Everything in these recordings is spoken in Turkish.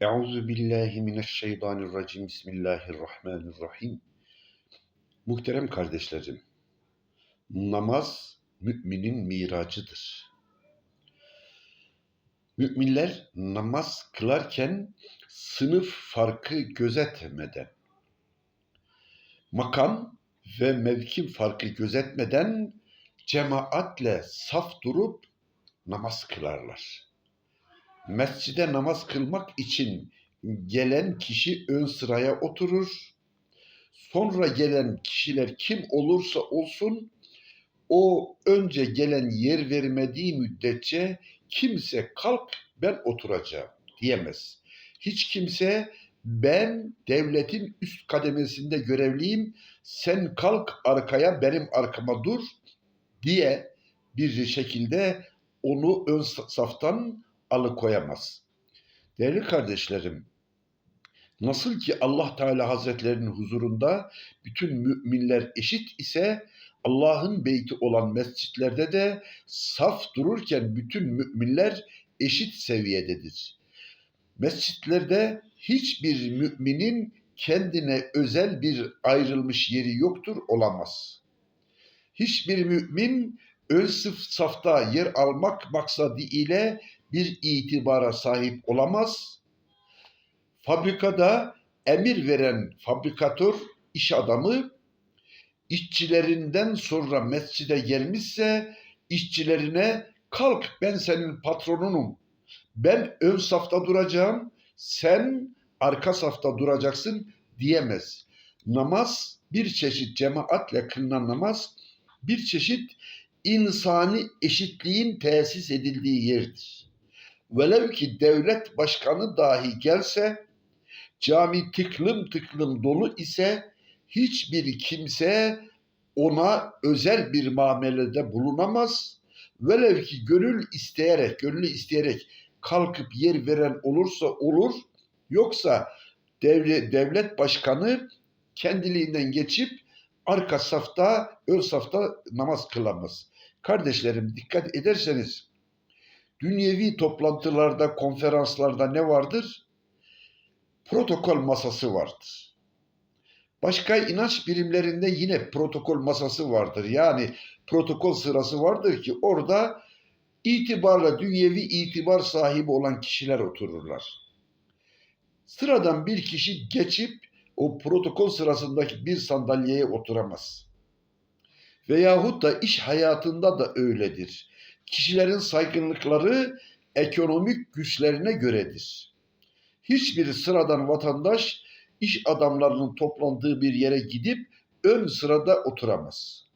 Euzu billahi mineşşeytanirracim. Bismillahirrahmanirrahim. Muhterem kardeşlerim, namaz müminin miracıdır. Müminler namaz kılarken sınıf farkı gözetmeden, makam ve mevki farkı gözetmeden cemaatle saf durup namaz kılarlar mescide namaz kılmak için gelen kişi ön sıraya oturur. Sonra gelen kişiler kim olursa olsun o önce gelen yer vermediği müddetçe kimse kalk ben oturacağım diyemez. Hiç kimse ben devletin üst kademesinde görevliyim sen kalk arkaya benim arkama dur diye bir şekilde onu ön saftan alıkoyamaz. Değerli kardeşlerim, nasıl ki Allah Teala Hazretlerinin huzurunda bütün müminler eşit ise Allah'ın beyti olan mescitlerde de saf dururken bütün müminler eşit seviyededir. Mescitlerde hiçbir müminin kendine özel bir ayrılmış yeri yoktur, olamaz. Hiçbir mümin ön sıf safta yer almak maksadı ile bir itibara sahip olamaz. Fabrikada emir veren fabrikatör iş adamı işçilerinden sonra mescide gelmişse işçilerine kalk ben senin patronunum. Ben ön safta duracağım. Sen arka safta duracaksın diyemez. Namaz bir çeşit cemaatle kılınan namaz bir çeşit insani eşitliğin tesis edildiği yerdir velev ki devlet başkanı dahi gelse, cami tıklım tıklım dolu ise hiçbir kimse ona özel bir muamelede bulunamaz. Velev ki gönül isteyerek, gönlü isteyerek kalkıp yer veren olursa olur, yoksa devlet, devlet başkanı kendiliğinden geçip arka safta, ön safta namaz kılamaz. Kardeşlerim dikkat ederseniz dünyevi toplantılarda, konferanslarda ne vardır? Protokol masası vardır. Başka inanç birimlerinde yine protokol masası vardır. Yani protokol sırası vardır ki orada itibarla dünyevi itibar sahibi olan kişiler otururlar. Sıradan bir kişi geçip o protokol sırasındaki bir sandalyeye oturamaz. Veyahut da iş hayatında da öyledir kişilerin saygınlıkları ekonomik güçlerine göredir. Hiçbir sıradan vatandaş iş adamlarının toplandığı bir yere gidip ön sırada oturamaz.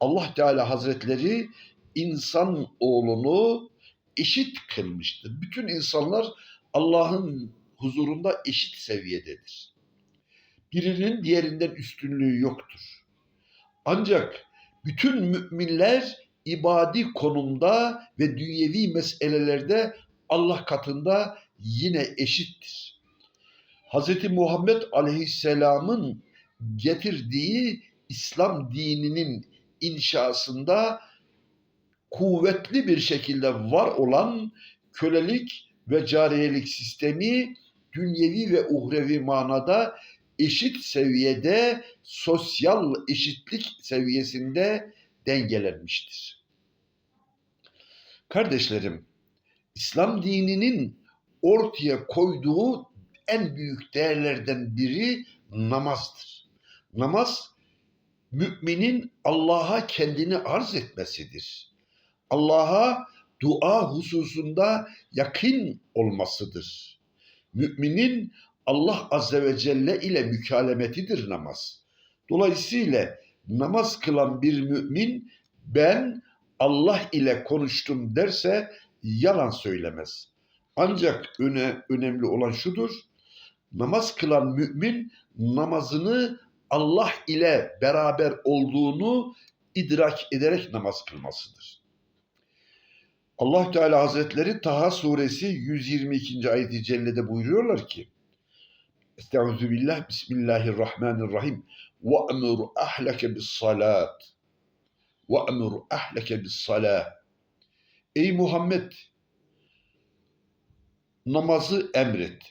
Allah Teala Hazretleri insan oğlunu eşit kılmıştır. Bütün insanlar Allah'ın huzurunda eşit seviyededir. Birinin diğerinden üstünlüğü yoktur. Ancak bütün müminler ibadi konumda ve dünyevi meselelerde Allah katında yine eşittir. Hz. Muhammed Aleyhisselam'ın getirdiği İslam dininin inşasında kuvvetli bir şekilde var olan kölelik ve cariyelik sistemi dünyevi ve uhrevi manada eşit seviyede sosyal eşitlik seviyesinde dengelenmiştir. Kardeşlerim, İslam dininin ortaya koyduğu en büyük değerlerden biri namazdır. Namaz müminin Allah'a kendini arz etmesidir. Allah'a dua hususunda yakın olmasıdır. Müminin Allah Azze ve Celle ile mükalemetidir namaz. Dolayısıyla namaz kılan bir mümin ben Allah ile konuştum derse yalan söylemez. Ancak öne, önemli olan şudur. Namaz kılan mümin namazını Allah ile beraber olduğunu idrak ederek namaz kılmasıdır. Allah Teala Hazretleri Taha suresi 122. ayet-i cellede buyuruyorlar ki Estaizu billah Bismillahirrahmanirrahim وَأْمُرْ أَحْلَكَ بِالصَّلَاةِ وَأْمُرْ أَحْلَكَ بِالصَّلَاةِ Ey Muhammed! namazı emret.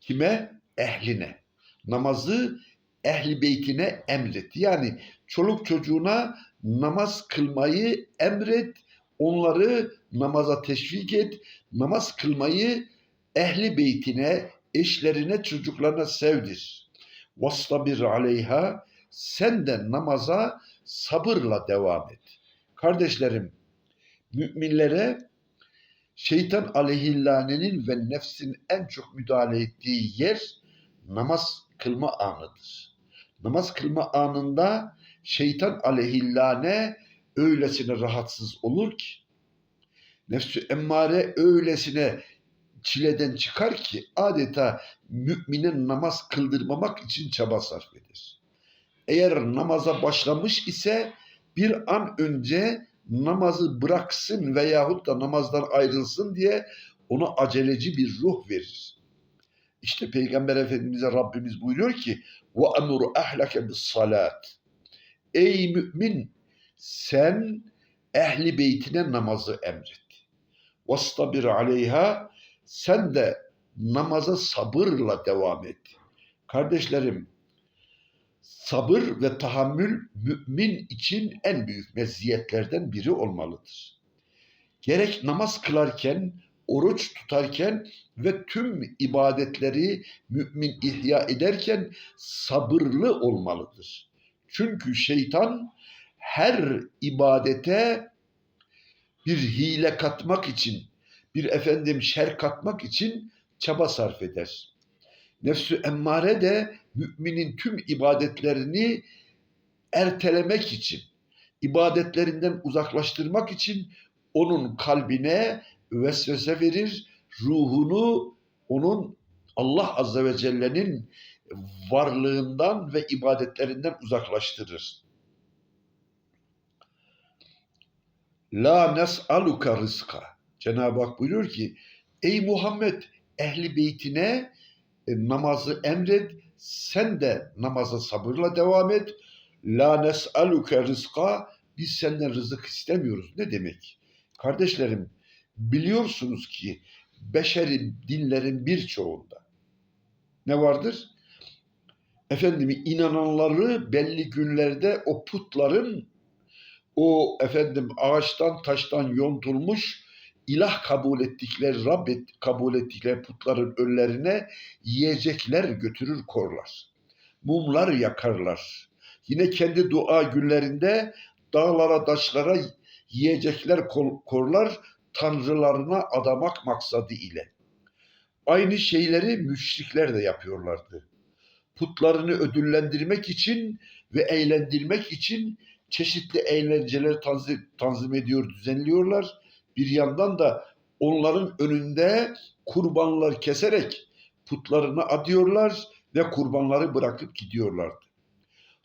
Kime? Ehline. Namazı ehli beytine emret. Yani çoluk çocuğuna namaz kılmayı emret. Onları namaza teşvik et. Namaz kılmayı ehli beytine, eşlerine, çocuklarına sevdir. Vastabir aleyha sen de namaza sabırla devam et. Kardeşlerim, müminlere şeytan aleyhillanenin ve nefsin en çok müdahale ettiği yer namaz kılma anıdır. Namaz kılma anında şeytan aleyhillane öylesine rahatsız olur ki nefsü emmare öylesine çileden çıkar ki adeta müminin namaz kıldırmamak için çaba sarf eder. Eğer namaza başlamış ise bir an önce namazı bıraksın veyahut da namazdan ayrılsın diye ona aceleci bir ruh verir. İşte Peygamber Efendimiz'e Rabbimiz buyuruyor ki وَاَمُرُ اَحْلَكَ salat. Ey mümin sen ehli beytine namazı emret. وَاسْتَبِرْ aleyha sen de namaza sabırla devam et. Kardeşlerim sabır ve tahammül mümin için en büyük meziyetlerden biri olmalıdır. Gerek namaz kılarken, oruç tutarken ve tüm ibadetleri mümin ihya ederken sabırlı olmalıdır. Çünkü şeytan her ibadete bir hile katmak için, bir efendim şer katmak için çaba sarf eder. Nefsü emmare de müminin tüm ibadetlerini ertelemek için, ibadetlerinden uzaklaştırmak için onun kalbine vesvese verir, ruhunu onun Allah Azze ve Celle'nin varlığından ve ibadetlerinden uzaklaştırır. La nes'aluka rızka. Cenab-ı Hak buyuruyor ki ey Muhammed ehli beytine e, namazı emret sen de namaza sabırla devam et. La nes'aluke rızka biz senden rızık istemiyoruz. Ne demek? Kardeşlerim biliyorsunuz ki beşerin dinlerin birçoğunda ne vardır? Efendim inananları belli günlerde o putların o efendim ağaçtan taştan yontulmuş ilah kabul ettikleri, Rab et, kabul ettikleri putların önlerine yiyecekler götürür korlar. Mumlar yakarlar. Yine kendi dua günlerinde dağlara, taşlara yiyecekler korlar tanrılarına adamak maksadı ile. Aynı şeyleri müşrikler de yapıyorlardı. Putlarını ödüllendirmek için ve eğlendirmek için çeşitli eğlenceler tanzim, tanzim ediyor, düzenliyorlar. Bir yandan da onların önünde kurbanlar keserek putlarını adıyorlar ve kurbanları bırakıp gidiyorlardı.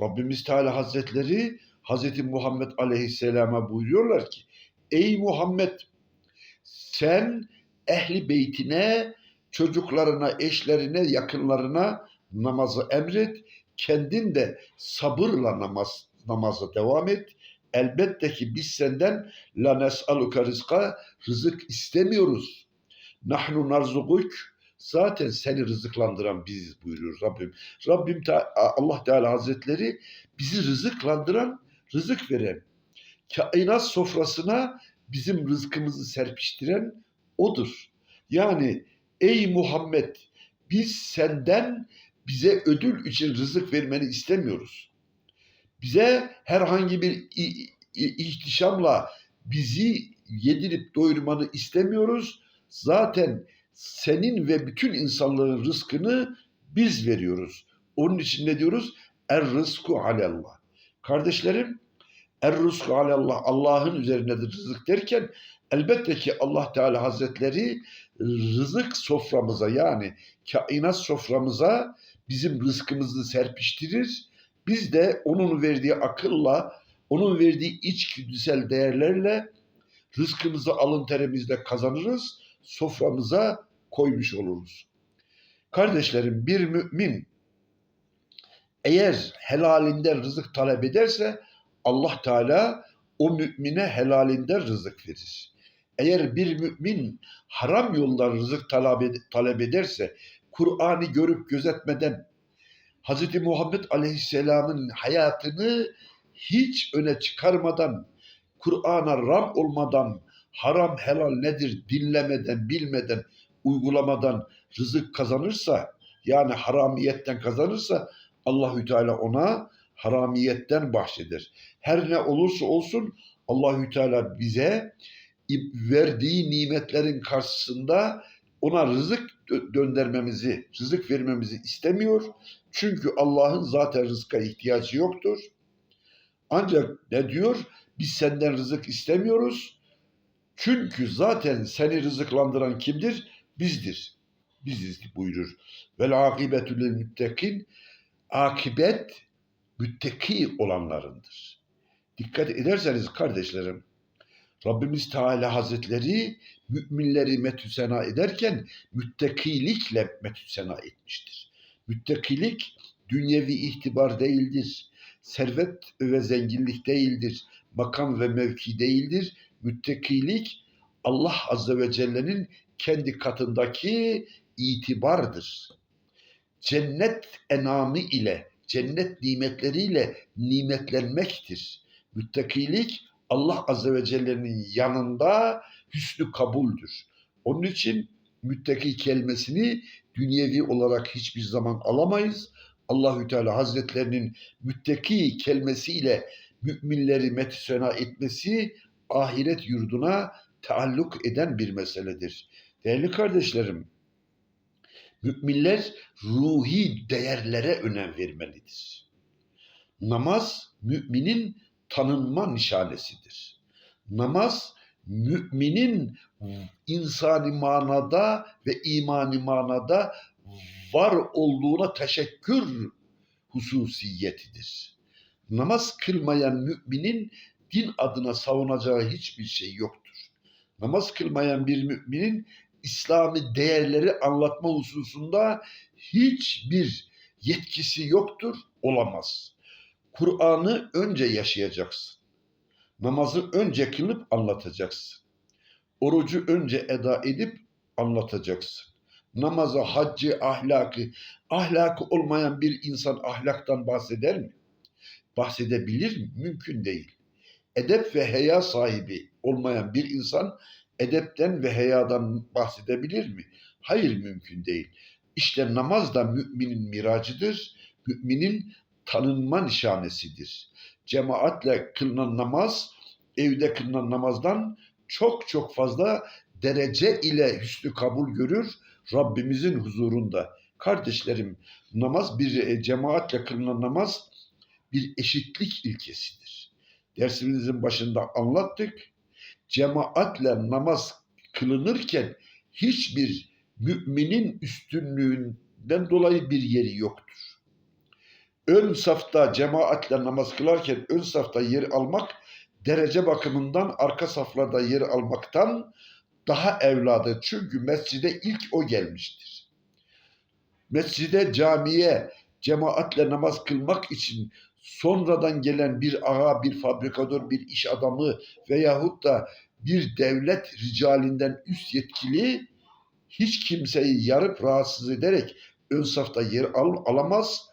Rabbimiz Teala Hazretleri Hazreti Muhammed Aleyhisselam'a buyuruyorlar ki Ey Muhammed sen ehli beytine, çocuklarına, eşlerine, yakınlarına namazı emret. Kendin de sabırla namaz namaza devam et. Elbette ki biz senden la nes'aluka rızka rızık istemiyoruz. Nahnu narzuguk zaten seni rızıklandıran biziz buyuruyor Rabbim. Rabbim Allah Teala Hazretleri bizi rızıklandıran, rızık veren. Kainat sofrasına bizim rızkımızı serpiştiren odur. Yani ey Muhammed biz senden bize ödül için rızık vermeni istemiyoruz. Bize herhangi bir ihtişamla bizi yedirip doyurmanı istemiyoruz. Zaten senin ve bütün insanların rızkını biz veriyoruz. Onun için ne diyoruz? Er rızku alallah. Kardeşlerim Er rızku alallah Allah'ın üzerinedir rızık derken elbette ki Allah Teala Hazretleri rızık soframıza yani kainat soframıza bizim rızkımızı serpiştirir. Biz de onun verdiği akılla, onun verdiği içgüdüsel değerlerle rızkımızı alın terimizle kazanırız, soframıza koymuş oluruz. Kardeşlerim bir mümin eğer helalinden rızık talep ederse Allah Teala o mümine helalinden rızık verir. Eğer bir mümin haram yoldan rızık talep, ed- talep ederse, Kur'an'ı görüp gözetmeden, Hz. Muhammed Aleyhisselam'ın hayatını hiç öne çıkarmadan, Kur'an'a ram olmadan, haram helal nedir dinlemeden, bilmeden, uygulamadan rızık kazanırsa, yani haramiyetten kazanırsa Allahü Teala ona haramiyetten bahşeder. Her ne olursa olsun Allahü Teala bize verdiği nimetlerin karşısında ona rızık dö- döndürmemizi, rızık vermemizi istemiyor. Çünkü Allah'ın zaten rızka ihtiyacı yoktur. Ancak ne diyor? Biz senden rızık istemiyoruz. Çünkü zaten seni rızıklandıran kimdir? Bizdir. Biziz buyurur. Vel akibetü lil müttekin. Akibet müttaki olanlarındır. Dikkat ederseniz kardeşlerim, Rabbimiz Teala Hazretleri müminleri metü sena ederken müttakilikle metü sena etmiştir. Müttakilik dünyevi itibar değildir. Servet ve zenginlik değildir. Makam ve mevki değildir. Müttakilik Allah Azze ve Celle'nin kendi katındaki itibardır. Cennet enamı ile, cennet nimetleriyle nimetlenmektir. Müttakilik Allah Azze ve Celle'nin yanında hüsnü kabuldür. Onun için müttaki kelimesini dünyevi olarak hiçbir zaman alamayız. Allahü Teala Hazretlerinin müttaki kelimesiyle müminleri metisena etmesi ahiret yurduna taalluk eden bir meseledir. Değerli kardeşlerim, müminler ruhi değerlere önem vermelidir. Namaz müminin tanınma nişanesidir. Namaz müminin insani manada ve imani manada var olduğuna teşekkür hususiyetidir. Namaz kılmayan müminin din adına savunacağı hiçbir şey yoktur. Namaz kılmayan bir müminin İslami değerleri anlatma hususunda hiçbir yetkisi yoktur, olamaz. Kur'an'ı önce yaşayacaksın. Namazı önce kılıp anlatacaksın. Orucu önce eda edip anlatacaksın. Namazı, haccı, ahlakı, ahlakı olmayan bir insan ahlaktan bahseder mi? Bahsedebilir mi? Mümkün değil. Edep ve heya sahibi olmayan bir insan edepten ve heyadan bahsedebilir mi? Hayır mümkün değil. İşte namaz da müminin miracıdır. Müminin tanınma nişanesidir. Cemaatle kılınan namaz, evde kılınan namazdan çok çok fazla derece ile hüsnü kabul görür Rabbimizin huzurunda. Kardeşlerim, namaz bir e, cemaatle kılınan namaz bir eşitlik ilkesidir. Dersimizin başında anlattık. Cemaatle namaz kılınırken hiçbir müminin üstünlüğünden dolayı bir yeri yoktur. Ön safta cemaatle namaz kılarken ön safta yer almak derece bakımından arka saflarda yer almaktan daha evladı. Çünkü mescide ilk o gelmiştir. Mescide, camiye cemaatle namaz kılmak için sonradan gelen bir ağa, bir fabrikatör, bir iş adamı veyahut da bir devlet ricalinden üst yetkili hiç kimseyi yarıp rahatsız ederek ön safta yer al, alamaz,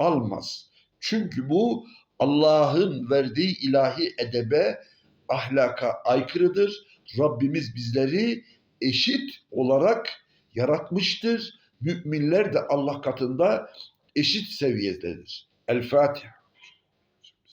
almaz. Çünkü bu Allah'ın verdiği ilahi edebe, ahlaka aykırıdır. Rabbimiz bizleri eşit olarak yaratmıştır. Müminler de Allah katında eşit seviyededir. El Fatiha.